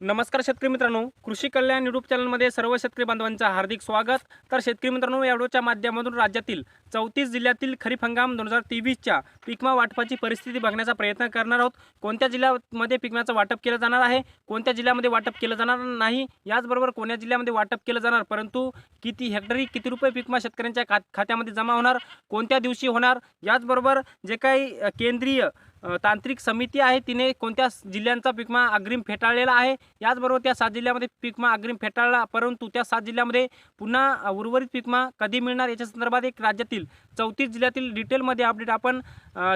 नमस्कार शेतकरी मित्रांनो. कृषी कल्याण यूट्यूब चॅनलमध्ये सर्व शेतकरी बांधवांचं हार्दिक स्वागत. तर शेतकरी मित्रांनो या व्हिडिओच्या माध्यमातून राज्यातील चौतीस जिल्ह्यातील खरीप हंगाम दोन हजार तेवीसच्या पिकमा वाटपाची परिस्थिती बघण्याचा प्रयत्न करणार आहोत. कोणत्या जिल्ह्यामध्ये पिकम्याचं वाटप केलं जाणार आहे? कोणत्या जिल्ह्यामध्ये वाटप केलं जाणार नाही? याचबरोबर कोणत्या जिल्ह्यामध्ये वाटप केलं जाणार? परंतु किती हेक्टरी किती रुपये पिकमा शेतकऱ्यांच्या खात्यामध्ये जमा होणार? कोणत्या दिवशी होणार? याचबरोबर जे काही केंद्रीय तांत्रिक समिती आहे. तिने कोणत्या जिल्ह्यांचा पिकमा अग्रिम फेटाळलेला आहे? याचबरोबर त्या सात जिल्ह्यामध्ये पिकमा अग्रिम फेटाळला परंतु त्या सात जिल्ह्यामध्ये पुन्हा उर्वरित पिकमा कधी मिळणार? याच्या संदर्भात एक राज्यातील चौतीस जिल्ह्यातील डिटेलमध्ये अपडेट आपण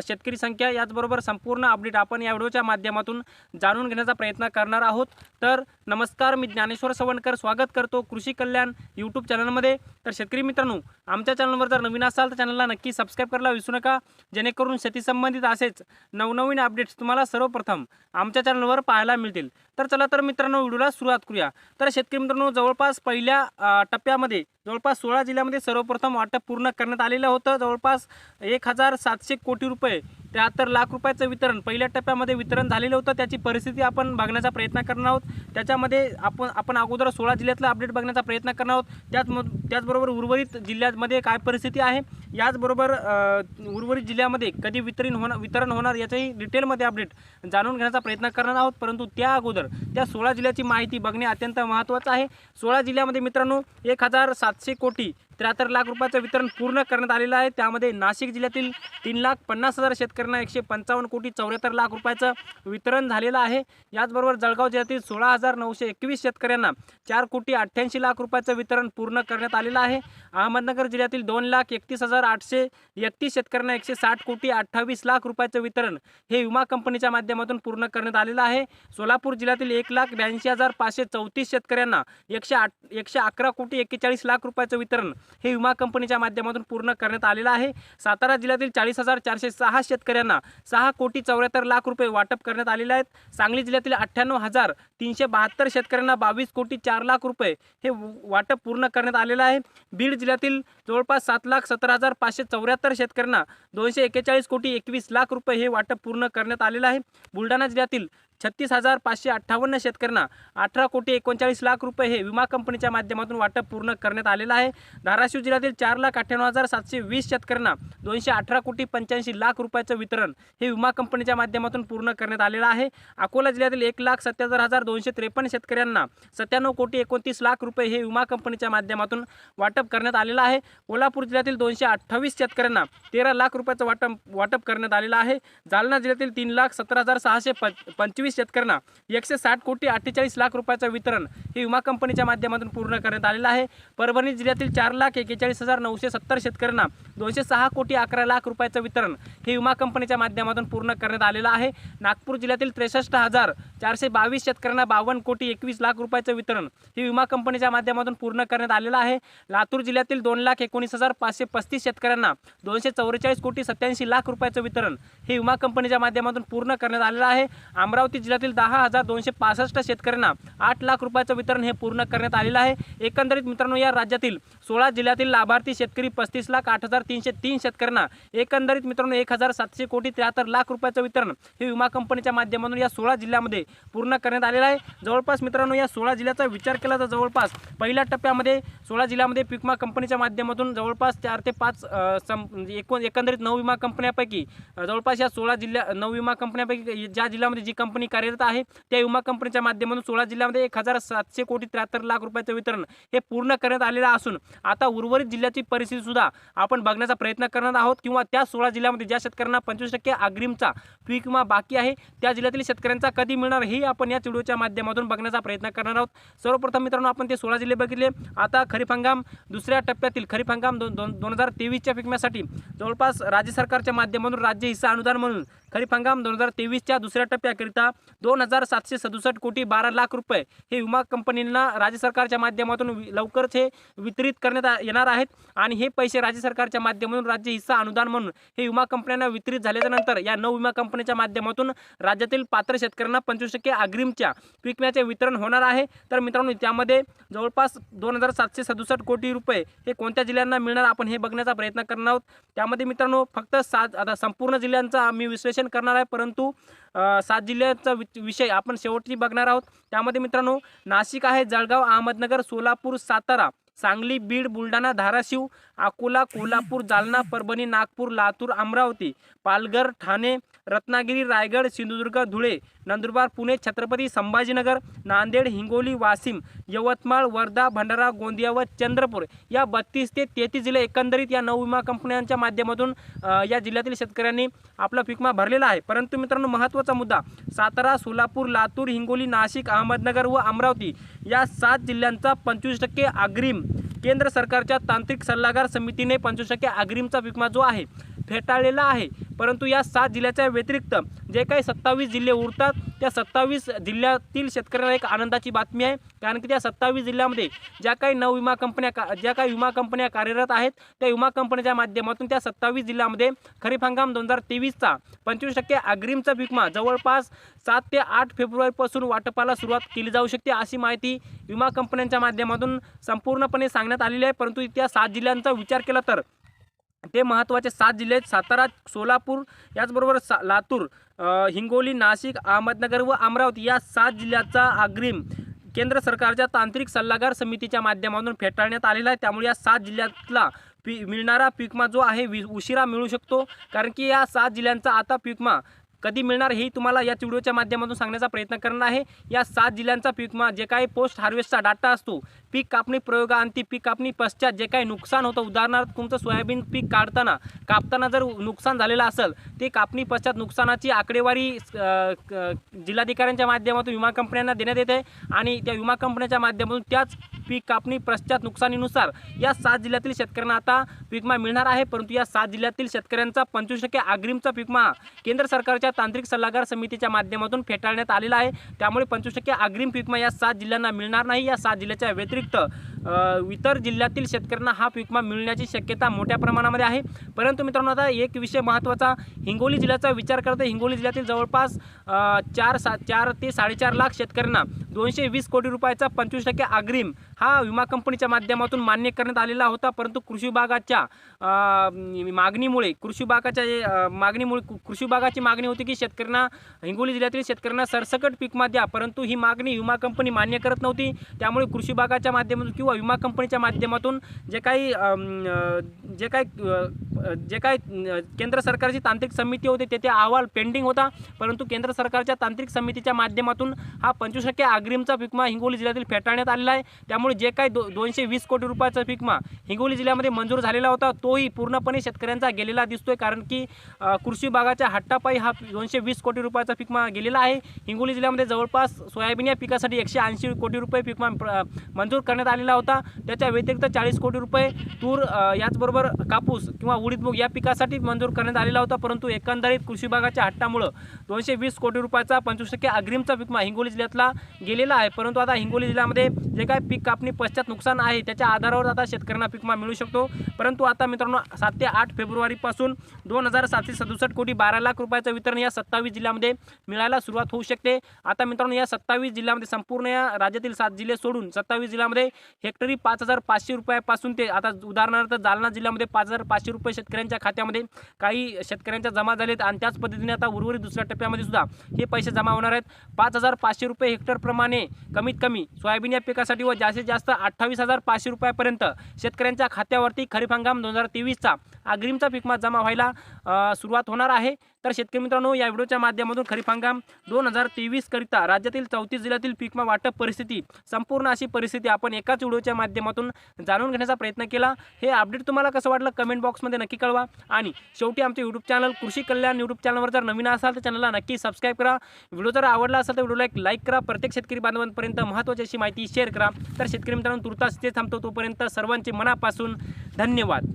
शेतकरी संख्या याचबरोबर संपूर्ण अपडेट आपण या व्हिडिओच्या माध्यमातून जाणून घेण्याचा प्रयत्न करणार आहोत. तर नमस्कार मी ज्ञानेश्वर सवणकर स्वागत करतो कृषी कल्याण यूट्यूब चॅनलमध्ये. तर शेतकरी मित्रांनो आमच्या चॅनलवर जर नवीन असाल तर चॅनलला नक्की सबस्क्राईब करायला विसरू नका. जेणेकरून शेतीसंबंधित असेच नवनवीन अपडेट्स तुम्हाला सर्वप्रथम आमच्या चॅनलवर पाहायला मिळतील. तर चला तर मित्रांनो व्हिडिओला सुरुवात करूया. तर शेतकरी मित्रांनो जवळपास पहिल्या टप्प्यामध्ये जवळपास सोळा जिल्ह्यामध्ये सर्वप्रथम वाटप पूर्ण करण्यात आलेलं होतं. जवळपास एक हजार सातशे कोटी रुपये त्र्याहत्तर लाख रुपयाचं वितरण. पहिल्या टप्प्यामध्ये वितरण झालेलं होतं. त्याची परिस्थिती आपण बघण्याचा प्रयत्न करणार आहोत. त्याच्यामध्ये आपण आपण अगोदर सोळा जिल्ह्यातलं अपडेट बघण्याचा प्रयत्न करणार आहोत. त्याच त्याचबरोबर उर्वरित जिल्ह्यामध्ये काय परिस्थिती आहे? याचबरोबर उर्वरित जिल्ह्यामध्ये कधी वितरण होणार वितरण होणार याचंही डिटेलमध्ये अपडेट जाणून घेण्याचा प्रयत्न करणार आहोत. परंतु त्या अगोदर त्या सोळा जिल्ह्याची माहिती बघणे अत्यंत महत्त्वाचं आहे. सोळा जिल्ह्यामध्ये मित्रांनो एक हजार सातशे कोटी त्र्याहत्तर लाख रुपयाचं वितरण पूर्ण करण्यात आलेलं आहे. त्यामध्ये नाशिक जिल्ह्यातील तीन लाख पन्नास हजार शेतकऱ्यांना एकशे पंचावन्न कोटी चौऱ्याहत्तर लाख रुपयाचं वितरण झालेलं आहे. याचबरोबर जळगाव जिल्ह्यातील सोळा हजार नऊशे एकवीस शेतकऱ्यांना चार कोटी अठ्ठ्याऐंशी लाख रुपयाचं वितरण पूर्ण करण्यात आलेलं आहे. अहमदनगर जिल्ह्यातील दोन लाख एकतीस हजार आठशे एकतीस शेतकऱ्यांना एकशे साठ कोटी अठ्ठावीस लाख रुपयाचं वितरण हे विमा कंपनीच्या माध्यमातून पूर्ण करण्यात आलेलं आहे. सोलापूर जिल्ह्यातील एक लाख ब्याऐंशी हजार पाचशे चौतीस शेतकऱ्यांना एकशे आठ एकशे अकरा कोटी एक्केचाळीस लाख रुपयाचं वितरण हे विमा कंपनीच्या माध्यमातून पूर्ण करण्यात आलेलं आहे. सातारा जिल्ह्यातील चाळीस हजार चारशे सहा शेतकऱ्यांना सहा कोटी चौऱ्याहत्तर लाख रुपये वाटप करण्यात आलेले आहेत. सांगली जिल्ह्यातील अठ्ठ्याण्णव हजार तीनशे बहात्तर शेतकऱ्यांना बावीस कोटी चार लाख रुपये हे वाटप पूर्ण करण्यात आलेलं आहे. बीड जिल्ह्यातील जवळपास सात लाख सतरा हजार पाचशे चौऱ्याहत्तर शेतकऱ्यांना दोनशे एक्केचाळीस कोटी एकवीस लाख रुपये हे वाटप पूर्ण करण्यात आलेलं आहे. बुलढाणा जिल्ह्यातील छत्तीस हजार पाचशे अठ्ठावन्न शेतकऱ्यांना अठरा कोटी एकोणचाळीस लाख रुपये हे विमा कंपनीच्या माध्यमातून वाटप पूर्ण करण्यात आलेलं आहे. धाराशिव जिल्ह्यातील चार लाख अठ्ठ्याण्णव हजार सातशे वीस शेतकऱ्यांना दोनशे अठरा कोटी पंच्याऐंशी लाख रुपयाचं वितरण हे विमा कंपनीच्या माध्यमातून पूर्ण करण्यात आलेलं आहे. अकोला जिल्ह्यातील एक लाख सत्याहत्तर हजार दोनशे त्रेपन्न शेतकऱ्यांना सत्त्याण्णव कोटी एकोणतीस लाख रुपये हे विमा कंपनीच्या माध्यमातून वाटप करण्यात आलेलं आहे. कोल्हापूर जिल्ह्यातील दोनशे अठ्ठावीस शेतकऱ्यांना तेरा लाख रुपयाचं वाटप वाटप करण्यात आलेलं आहे. जालना जिल्ह्यातील तीन लाख सतरा हजार सहाशे पंच पंचवीस शेतकऱ्यांना एकशे साठ कोटी अठ्ठेचाळीस लाख रुपयाचं वितरण हे विमा कंपनीच्या माध्यमातून पूर्ण करण्यात आलेलं आहे. परभणी जिल्ह्यातील चार लाख एकेचाळीस हजार नऊशे सत्तर शेतकऱ्यांना दोनशे सहा कोटी अकरा लाख रुपयाचं वितरण हे विमा कंपनीच्या माध्यमातून पूर्ण करण्यात आलेलं आहे. नागपूर जिल्ह्यातील त्रेसष्ट हजार चारशे बावीस शेतकऱ्यांना बावन्न कोटी एकवीस लाख रुपयाचं वितरण हे विमा कंपनीच्या माध्यमातून पूर्ण करण्यात आलेलं आहे. लातूर जिल्ह्यातील दोन लाख एकोणीस हजार पाचशे पस्तीस शेतकऱ्यांना दोनशे चौवेचाळीस कोटी सत्याऐंशी लाख रुपयाचं वितरण हे विमा कंपनीच्या माध्यमातून पूर्ण करण्यात आलेलं आहे. अमरावती जिल्ह्यातील दहा हजार दोनशे पासष्ट शेतकऱ्यांना आठ लाख रुपयाचं वितरण हे पूर्ण करण्यात आलेलं आहे. एकंदरीत मित्रांनो या राज्यातील सोळा जिल्ह्यातील लाभार्थी शेतकरी पस्तीस लाख आठ हजार तीनशे तीन शेतकऱ्यांना एकंदरीत मित्रांनो एक हजार सातशे कोटी त्र्याहत्तर लाख रुपयाचं वितरण हे विमा कंपनीच्या माध्यमातून या सोळा जिल्ह्यामध्ये पूर्ण करण्यात आलेलं आहे. जवळपास मित्रांनो या सोळा जिल्ह्याचा विचार केला तर जवळपास पहिल्या टप्प्यामध्ये सोळा जिल्ह्यामध्ये पिकमा कंपनीच्या माध्यमातून जवळपास चार ते पाच सम म्हणजे एकूण एकंदरीत नऊ विमा कंपन्यापैकी जवळपास या सोळा जिल्ह्या नऊ विमा कंपन्यापैकी ज्या जिल्ह्यामध्ये जी कंपनी कार्यरत आहे. त्या विमा कंपनीच्या माध्यमातून सोळा जिल्ह्यामध्ये एक हजार सातशे कोटी त्र्याहत्तर लाख रुपयाचं वितरण हे पूर्ण करण्यात आलेलं असून आता उर्वरित जिल्ह्याची परिस्थिती सुद्धा आपण बघण्याचा प्रयत्न करणार आहोत. किंवा त्या सोळा जिल्ह्यामध्ये ज्या शेतकऱ्यांना पंचवीस टक्के अग्रिमचा पीक विमा बाकी आहे त्या जिल्ह्यातील शेतकऱ्यांचा कधी मिळणार हे आपण या व्हिडिओच्या माध्यमातून बघण्याचा प्रयत्न करणार आहोत. सर्वप्रथम मित्रांनो आपण ते सोळा जिल्हे बघितले. आता खरीप हंगाम दुसऱ्या टप्प्यातील खरीप हंगाम दोन दोन दोन हजार तेवीसच्या पिकम्यासाठी जवळपास राज्य सरकारच्या माध्यमातून राज्य हिस्सा अनुदान म्हणून खरीप हंगाम दोन हजार तेवीसच्या दुसऱ्या टप्प्याकरिता दोन हजार सातशे सदुसष्ट कोटी बारा लाख रुपये हे विमा कंपनींना राज्य सरकारच्या माध्यमातून लवकरच हे वितरित करण्यात येणार आहेत. आणि हे पैसे राज्य सरकारच्या माध्यमातून राज्य हिस्सा अनुदान म्हणून हे विमा कंपन्यांना वितरित झाल्याच्या या नऊ विमा कंपनीच्या माध्यमातून राज्यातील पात्र शेतकऱ्यांना पंचवीस टक्के अग्रिमच्या पीक वितरण होणार आहे. तर मित्रांनो त्यामध्ये जवळपास दोन हजार सातशे सदुसष्ट कोटी रुपये हे कोणत्या जिल्ह्यांना मिळणार आपण हे बघण्याचा प्रयत्न करणार आहोत. त्यामध्ये मित्रांनो फक्त सात आता संपूर्ण जिल्ह्यांचा आम्ही विश्लेषण करणार आहे परंतु सात जिल्ह्याचा वि- विषय आपण शेवटची बघणार आहोत. त्यामध्ये मित्रांनो नाशिक आहे जळगाव अहमदनगर सोलापूर सातारा सांगली बीड बुलढाणा धाराशिव अकोला कोल्हापूर जालना परभणी नागपूर लातूर अमरावती पालघर ठाणे रत्नागिरी रायगड सिंधुदुर्ग धुळे नंदुरबार पुणे छत्रपती संभाजीनगर नांदेड हिंगोली वाशिम यवतमाळ वर्धा भंडारा गोंदिया व चंद्रपूर या बत्तीस ते तेहतीस जिल्हे एकंदरीत या नऊ विमा कंपन्यांच्या माध्यमातून या जिल्ह्यातील शेतकऱ्यांनी आपला विमा भरलेला आहे. परंतु मित्रांनो महत्त्वाचा मुद्दा सातारा सोलापूर लातूर हिंगोली नाशिक अहमदनगर व अमरावती या सात जिल्ह्यांचा पंचवीस टक्के अग्रिम केंद्र सरकारच्या तांत्रिक सल्लागार समितीने पंचवीस टक्के अग्रिमचा विमा जो आहे फेटाळलेला आहे. परंतु या सात जिल्ह्याच्या व्यतिरिक्त जे काही सत्तावीस जिल्हे उरतात त्या सत्तावीस जिल्ह्यातील शेतकऱ्यांना एक आनंदाची बातमी आहे. कारण की त्या सत्तावीस जिल्ह्यामध्ये ज्या काही नऊ विमा कंपन्या का ज्या काही विमा कंपन्या कार्यरत आहेत त्या विमा कंपन्याच्या माध्यमातून त्या सत्तावीस जिल्ह्यामध्ये खरीप हंगाम दोन हजार तेवीसचा पंचवीस टक्के अग्रिमचा विमा जवळपास सात ते आठ फेब्रुवारीपासून वाटपाला सुरुवात केली जाऊ शकते अशी माहिती विमा कंपन्यांच्या माध्यमातून संपूर्णपणे सांगण्यात आलेली आहे. परंतु त्या सात जिल्ह्यांचा विचार केला तर ते महत्त्वाचे सात जिल्हे आहेत. सातारा सोलापूर याचबरोबर सा लातूर हिंगोली नाशिक अहमदनगर व अमरावती या सात जिल्ह्याचा अग्रिम केंद्र सरकारच्या तांत्रिक सल्लागार समितीच्या माध्यमातून फेटाळण्यात आलेला आहे. त्यामुळे या सात जिल्ह्यातला पी मिळणारा पीकमा जो आहे वि उशिरा मिळू शकतो. कारण की या सात जिल्ह्यांचा आता पीकमा कधी मिळणार हे तुम्हाला या व्हिडिओच्या माध्यमातून सांगण्याचा प्रयत्न करणार आहे. या सात जिल्ह्यांचा पीकमा जे काही पोस्ट हार्वेस्टचा डाटा असतो पीक कापणी प्रयोगाअंती पीक कापणी पश्चात जे काही नुकसान होतं उदाहरणार्थ तुमचं सोयाबीन पीक काढताना कापताना जर नुकसान झालेलं असेल ते कापणी पश्चात नुकसानाची आकडेवारी क- जिल्हाधिकाऱ्यांच्या माध्यमातून विमा कंपन्यांना देण्यात येते आणि त्या विमा कंपन्याच्या माध्यमातून त्याच पीक कापणी पश्चात नुकसानीनुसार या सात जिल्ह्यातील शेतकऱ्यांना आता पीकमा मिळणार आहे. परंतु या सात जिल्ह्यातील शेतकऱ्यांचा पंचवीस टक्के अग्रिमचा पीकमा केंद्र सरकारच्या तांत्रिक सल्लागार समितीच्या माध्यमातून फेटाळण्यात आलेला आहे. त्यामुळे पंचवीस टक्के अग्रिम पीकमा या सात जिल्ह्यांना मिळणार नाही. या सात जिल्ह्याच्या व्यतिरिक्त इतर जिल्ह्यातील शेतकऱ्यांना हा पीकमा मिळण्याची शक्यता मोठ्या प्रमाणामध्ये आहे. परंतु मित्रांनो आता एक विषय महत्त्वाचा. हिंगोली जिल्ह्याचा विचार करता हिंगोली जिल्ह्यातील जवळपास चार सा चार ते साडेचार लाख शेतकऱ्यांना दोनशे वीस कोटी रुपयाचा पंचवीस टक्के अग्रिम हा विमा कंपनीच्या माध्यमातून मान्य करण्यात आलेला होता. परंतु कृषी विभागाच्या मागणीमुळे कृषी विभागाच्या मागणीमुळे कृषी विभागाची मागणी होती की शेतकऱ्यांना हिंगोली जिल्ह्यातील शेतकऱ्यांना सरसकट पीक द्या परंतु ही मागणी विमा कंपनी मान्य करत नव्हती. त्यामुळे कृषी विभागाच्या माध्यमातून किंवा विमा कंपनीच्या माध्यमातून जे काही जे काही जे काय केंद्र सरकारची तांत्रिक समिती होती तेथे अहवाल पेंडिंग होता. परंतु केंद्र सरकारच्या तांत्रिक समितीच्या माध्यमातून हा पंचवीस टक्के अग्रिमचा पिकमा हिंगोली जिल्ह्यातील फेटाळण्यात आलेला आहे. त्यामुळे जे काही दो दोनशे वीस कोटी रुपयाचा पिकमा हिंगोली जिल्ह्यामध्ये मंजूर झालेला होता तोही पूर्णपणे शेतकऱ्यांचा गेलेला दिसतोय. कारण की कृषी विभागाच्या हट्टापाई हा दोनशे वीस कोटी रुपयाचा पिकमा गेलेला आहे. हिंगोली जिल्ह्यामध्ये जवळपास सोयाबीन या पिकासाठी एकशे ऐंशी कोटी रुपये पिकमा प्र- मंजूर करण्यात आलेला होता. त्याच्या व्यतिरिक्त चाळीस कोटी रुपये तूर याचबरोबर कापूस किंवा उडीद मूग या पिकासाठी मंजूर करण्यात आलेला होता परंतु एकंदरीत कृषी विभागाच्या हट्टामुळं दोनशे वीस कोटी रुपयाचा पंचवीस टक्के अग्रिमचा विकमा हिंगोली जिल्ह्यातला गेलेला आहे. परंतु आता हिंगोली जिल्ह्यामध्ये जे काय पीक कापणी पश्चात नुकसान आहे त्याच्या आधारावर आता शेतकऱ्यांना पिकमा मिळू शकतो. परंतु आता मित्रांनो सात ते आठ फेब्रुवारीपासून दोन हजार सातशे सदुसष्ट कोटी बारा लाख रुपयाचं वितरण या सत्तावीस जिल्ह्यामध्ये मिळायला सुरुवात होऊ शकते. आता मित्रांनो या सत्तावीस जिल्ह्यामध्ये संपूर्ण या राज्यातील सात जिल्हे सोडून सत्तावीस जिल्ह्यामध्ये हेक्टरी पाच हजार पाचशे रुपयापासून ते आता उदाहरणार्थ जालना जिल्ह्यामध्ये पाच हजार पाचशे रुपये शेतकऱ्यांच्या खात्यामध्ये काही शेतकऱ्यांच्या जमा झालेत आणि त्याच पद्धतीने आता उर्वरित दुसऱ्या टप्प्यामध्ये सुद्धा हे पैसे जमा होणार आहेत. पाच हजार पाचशे रुपये हेक्टरप्रमाणे कमीत कमी सोयाबीन या पिकासाठी व जास्तीत जास्त अठ्ठावीस हजार पाचशे रुपयापर्यंत शेतकऱ्यांच्या खात्यावरती खरीप हंगाम दोन हजार तेवीसचा अग्रिमचा पिकमा जमा व्हायला सुरुवात होणार आहे. तर शेतकरी मित्रांनो या व्हिडिओच्या माध्यमातून खरीप हंगाम दोन हजार तेवीसकरिता राज्यातील चौतीस जिल्ह्यातील पीकमा वाटप परिस्थिती संपूर्ण अशी परिस्थिती आपण एकाच व्हिडिओच्या माध्यमातून जाणून घेण्याचा प्रयत्न केला. हे अपडेट तुम्हाला कसं वाटलं कमेंट बॉक्समध्ये नक्की कळवा. आणि शेवटी आमचे यूट्यूब चॅनल कृषी कल्याण यूट्यूब चॅनलवर जर नवीन असाल तर चॅनलला नक्की सबस्क्राईब करा. व्हिडिओ जर आवडला असेल तर व्हिडिओला एक लाईक करा. प्रत्येक शेतकरी बांधवांपर्यंत महत्त्वाची अशी माहिती शेअर करा. तर शेतकरी मित्रांनो तुर्तास ते थांबतो तोपर्यंत सर्वांचे मनापासून धन्यवाद.